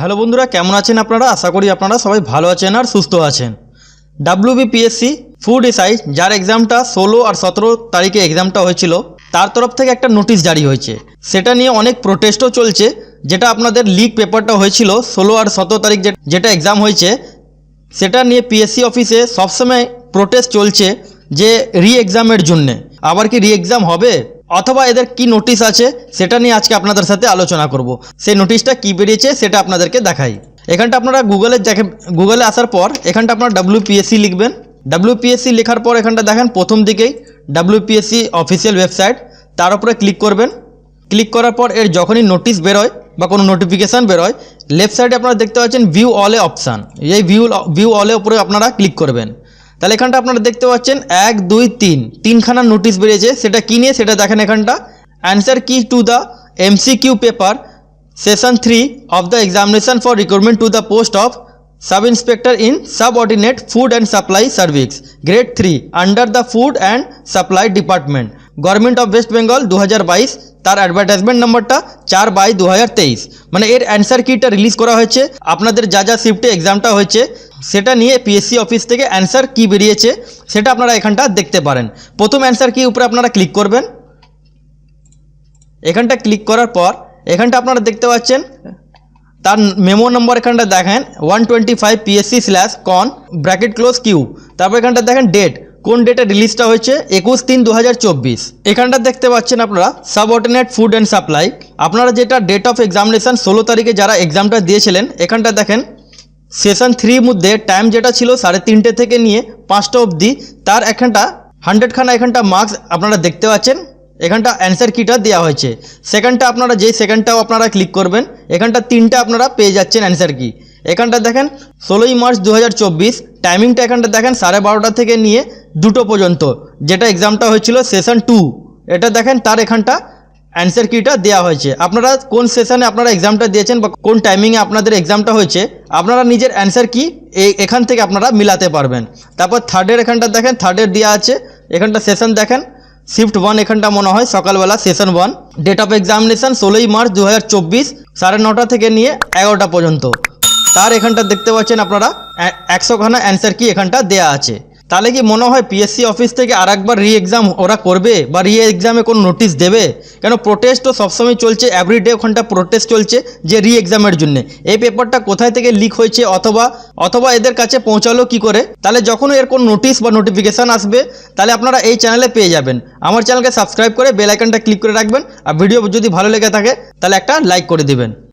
Hello বন্ধুরা, কেমন আছেন আপনারা? আশা করি আপনারা সবাই ভালো আছেন আর সুস্থ আছেন। ডাব্লিউবিপিএসসি ফুড এসআই যার এক্সামটা ষোলো আর সতেরো তারিখে এক্সামটা হয়েছিল, তার তরফ থেকে একটা নোটিশ জারি হয়েছে। সেটা নিয়ে অনেক প্রোটেস্টও চলছে, যেটা আপনাদের লিক পেপারটা হয়েছিল ষোলো আর সতেরো তারিখ যেটা এক্সাম হয়েছে। সেটা নিয়ে পিএসসি অফিসে সবসময় প্রোটেস্ট চলছে যে রি এক্সামের জন্যে। আবার কি রি এক্সাম হবে? অথবা এদের কি নোটিশ আছে, সেটা নিয়ে আজকে আপনাদের সাথে আলোচনা করব। সেই নোটিশটা কি বেরিয়েছে, সেটা আপনাদেরকে দেখাই। এখানটা আপনারা গুগলে দেখে গুগলে আসার পর এখানটা আপনারা ডাব্লিউপিএসসি লিখবেন। ডাব্লিউপিএসসি লেখার পর এখানটা দেখেন প্রথম দিকেই ডাব্লিউপিএসসি অফিসিয়াল ওয়েবসাইট তার উপরে ক্লিক করবেন। ক্লিক করার পর এর যখনই নোটিশ বেরোয় বা কোনো নোটিফিকেশান বেরোয় লেফট সাইডে আপনারা দেখতে পাচ্ছেন ভিউ অলে অপশান এই ভিউ ভিউ অলে উপরে আপনারা ক্লিক করবেন। তাহলে এখানটা আপনারা দেখতে পাচ্ছেন, এক, দুই, তিন। তিনখানা নোটিশ বেরিয়েছে, সেটা কী নিয়ে? সেটা দেখেন এখানটা। Answer key to the M C Q paper session three of the examination for recruitment to the post of sub inspector in subordinate food and supply service grade three under the food and supply department government of west Bengal দু বাইশ তার advertisement নম্বরটা চার by দু হাজার তেইশ। মানে এর অ্যান্সার কিটা রিলিজ করা হয়েছে। আপনাদের যা যা শিফটে এক্সামটা হয়েছে সেটা নিয়ে পিএসসি অফিস থেকে অ্যান্সার কি বেরিয়েছে, সেটা আপনারা এখানটা দেখতে পারেন। প্রথম অ্যান্সার কি উপরে আপনারা ক্লিক করবেন? এখানটা ক্লিক করার পর, এখানটা আপনারা দেখতে পাচ্ছেন, তার মেমো নম্বর এখানটা দেখেন one twenty five P S C slash con bracket close Q তারপর এখানটা দেখেন ডেট কোন ডেটে রিলিজটা হয়েছে? একুশ তিন দু এখানটা দেখতে পাচ্ছেন আপনারা সাবঅর্ডিনেট ফুড অ্যান্ড সাপ্লাই আপনারা যেটা ডেট অফ এক্সামিনেশন ষোলো তারিখে যারা এক্সামটা দিয়েছিলেন, এখানটা দেখেন সেশন থ্রির মধ্যে টাইম যেটা ছিল সাড়ে তিনটে থেকে নিয়ে পাঁচটা অবধি, তার এখানটা হান্ড্রেডখানা এখানটা মার্কস আপনারা দেখতে পাচ্ছেন। এখানটা অ্যান্সার কিটা দেওয়া হয়েছে। সেকেন্ডটা আপনারা যেই সেকেন্ডটাও আপনারা ক্লিক করবেন এখানটা তিনটা আপনারা পেয়ে যাচ্ছেন অ্যান্সার কি। এখানটা দেখেন, ষোলোই মার্চ দু হাজার চব্বিশ, টাইমিংটা এখানটা দেখেন সাড়ে বারোটা থেকে নিয়ে দুটো পর্যন্ত, যেটা এক্সামটা হয়েছিল সেশন টু। এটা দেখেন তার এখানটা অ্যান্সার কিটা দেওয়া হয়েছে। আপনারা কোন সেশনে আপনারা এক্সামটা দিয়েছেন বা কোন টাইমিংয়ে আপনাদের এক্সামটা হয়েছে, আপনারা নিজের অ্যান্সার কি এখান থেকে আপনারা মিলাতে পারবেন। তারপর থার্ডের এখানটা দেখেন থার্ডের দেওয়া আছে, এখানটা সেশন দেখেন শিফট ওয়ান এখানটা মনে হয়, সকালবেলা session one date of examination ষোলোই মার্চ দু হাজার চব্বিশ, সাড়ে নটা থেকে নিয়ে এগারোটা পর্যন্ত। তার এখানটা দেখতে পাচ্ছেন আপনারা একশোখানা অ্যান্সার কি এখানটা দেয়া আছে। তাহলে কি মনে হয় পিএসসি অফিস থেকে আর একবার রি এক্সাম ওরা করবে? বা রি এক্সামে কোনো নোটিশ দেবে? কেন প্রোটেস্ট তো সবসময় চলছে এভরিডে ওখানটা প্রোটেস্ট চলছে যে রি এক্সামের জন্য। এই পেপারটা কোথায় থেকে লিক হয়েছে অথবা অথবা এদের কাছে পৌঁছালো কি করে? তাহলে যখন এর কোনো নোটিশ বা নোটিফিকেশান আসবে, তাহলে আপনারা এই চ্যানেলে পেয়ে যাবেন। আমার চ্যানেলকে সাবস্ক্রাইব করে বেল আইকনটা ক্লিক করে রাখবেন। আর ভিডিও যদি ভালো লেগে থাকে, তাহলে একটা লাইক করে দিবেন।